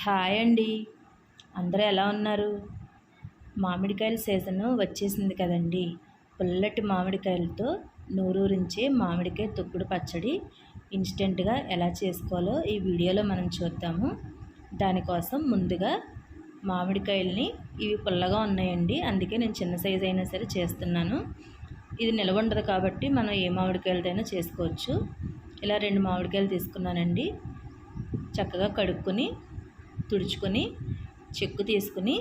Hi అండి. అందరూ ఎలా ఉన్నారు? మామిడికాయల సీజను వచ్చేసింది కదండి. పుల్లటి మామిడికాయలతో నూరూరించే మామిడికాయ తొక్కుడు పచ్చడి ఇన్స్టెంట్గా ఎలా చేసుకోవాలో ఈ వీడియోలో మనం చూద్దాము. దానికోసం ముందుగా మామిడికాయల్ని ఇవి పుల్లగా ఉన్నాయండి. అందుకే నేను చిన్న సైజు అయినా సరే చేస్తున్నాను. ఇది నిలవ ఉండదు కాబట్టి మనం ఏ మామిడికాయలదైనా చేసుకోవచ్చు. ఇలా రెండు మామిడికాయలు తీసుకున్నానండి. చక్కగా కడుక్కొని తుడుచుకొని చెక్కు తీసుకుని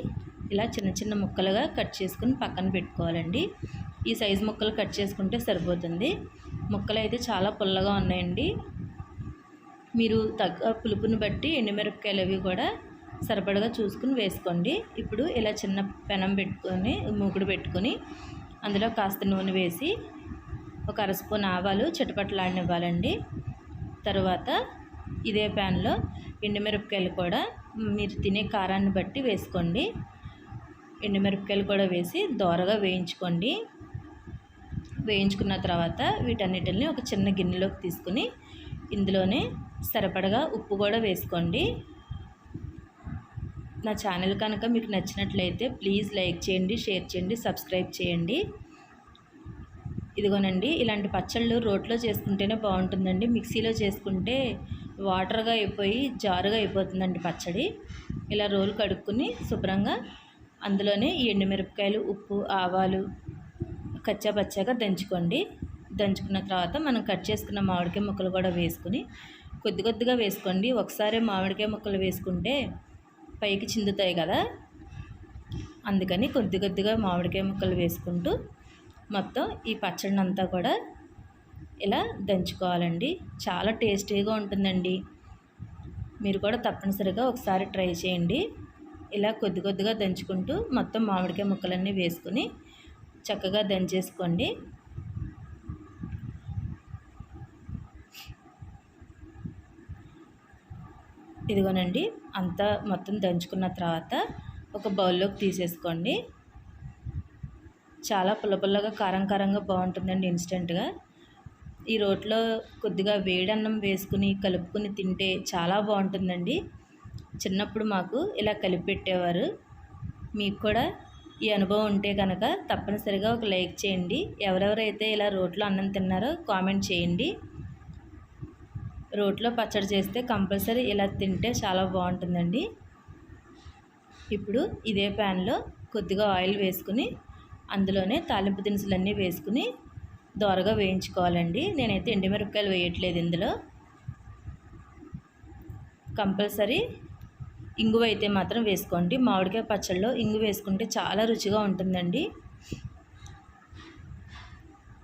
ఇలా చిన్న చిన్న ముక్కలుగా కట్ చేసుకుని పక్కన పెట్టుకోవాలండి. ఈ సైజు ముక్కలు కట్ చేసుకుంటే సరిపోతుంది. ముక్కలు అయితే చాలా పుల్లగా ఉన్నాయండి. మీరు తగ్గ పులుపుని బట్టి ఎండుమిరపకాయలు అవి కూడా సరిపడగా చూసుకుని వేసుకోండి. ఇప్పుడు ఇలా చిన్న పెనం పెట్టుకొని మూకుడు పెట్టుకొని అందులో కాస్త నూనె వేసి ఒక అర స్పూన్ ఆవాలు చిటపట్లాడినివ్వాలండి. తర్వాత ఇదే ప్యాన్లో ఎండుమిరపకాయలు కూడా. మీరు తినే కారాన్ని బట్టి వేసుకోండి. ఎండుమిరపకాయలు కూడా వేసి దోరగా వేయించుకోండి. వేయించుకున్న తర్వాత వీటన్నిటిని ఒక చిన్న గిన్నెలోకి తీసుకుని ఇందులోనే సరిపడగా ఉప్పు కూడా వేసుకోండి. నా ఛానల్ కనుక మీకు నచ్చినట్లయితే ప్లీజ్ లైక్ చేయండి షేర్ చేయండి సబ్స్క్రైబ్ చేయండి. ఇదిగోనండి ఇలాంటి పచ్చళ్ళు రోట్లో చేసుకుంటేనే బాగుంటుందండి. మిక్సీలో చేసుకుంటే వాటర్గా అయిపోయి జారుగా అయిపోతుందండి పచ్చడి. ఇలా రోలు కడుక్కుని శుభ్రంగా అందులోనే ఎండుమిరపకాయలు ఉప్పు ఆవాలు కచ్చా పచ్చాగా దంచుకోండి. దంచుకున్న తర్వాత మనం కట్ చేసుకున్న మామిడికాయ ముక్కలు కూడా వేసుకుని కొద్ది కొద్దిగా వేసుకోండి. ఒకసారి మామిడికాయ ముక్కలు వేసుకుంటే పైకి చిందుతాయి కదా. అందుకని కొద్ది కొద్దిగా మామిడికాయ ముక్కలు వేసుకుంటూ మొత్తం ఈ పచ్చడిని అంతా కూడా ఇలా దంచుకోవాలండి. చాలా టేస్టీగా ఉంటుందండి. మీరు కూడా తప్పనిసరిగా ఒకసారి ట్రై చేయండి. ఇలా కొద్ది కొద్దిగా దంచుకుంటూ మొత్తం మామిడికాయ ముక్కలన్నీ వేసుకుని చక్కగా దంచేసుకోండి. ఇదిగోనండి అంతా మొత్తం దంచుకున్న తర్వాత ఒక బౌల్లోకి తీసేసుకోండి. చాలా పుల్ల పుల్లగా కారం కారంగా బాగుంటుందండి ఇన్స్టెంట్గా. ఈ రోట్లో కొద్దిగా వేడన్నం వేసుకుని కలుపుకుని తింటే చాలా బాగుంటుందండి. చిన్నప్పుడు మాకు ఇలా కలిపి పెట్టేవారు మీకు కూడా ఈ అనుభవం ఉంటే కనుక తప్పనిసరిగా ఒక లైక్ చేయండి. ఎవరెవరైతే ఇలా రోట్లో అన్నం తిన్నారో కామెంట్ చేయండి. రోట్లో పచ్చడి చేస్తే కంపల్సరీ ఇలా తింటే చాలా బాగుంటుందండి. ఇప్పుడు ఇదే ప్యాన్లో కొద్దిగా ఆయిల్ వేసుకుని అందులోనే తాలింపు దినుసులన్నీ వేసుకుని దోరగా వేయించుకోవాలండి. నేనైతే ఎండుమిరపకాయలు వేయట్లేదు ఇందులో. కంపల్సరీ ఇంగువ అయితే మాత్రం వేసుకోండి. మామిడికాయ పచ్చళ్ళలో ఇంగు వేసుకుంటే చాలా రుచిగా ఉంటుందండి.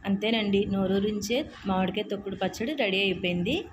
అంతేనండి. నోరూరించే మామిడికాయ తొక్కుడు పచ్చడి రెడీ అయిపోయింది.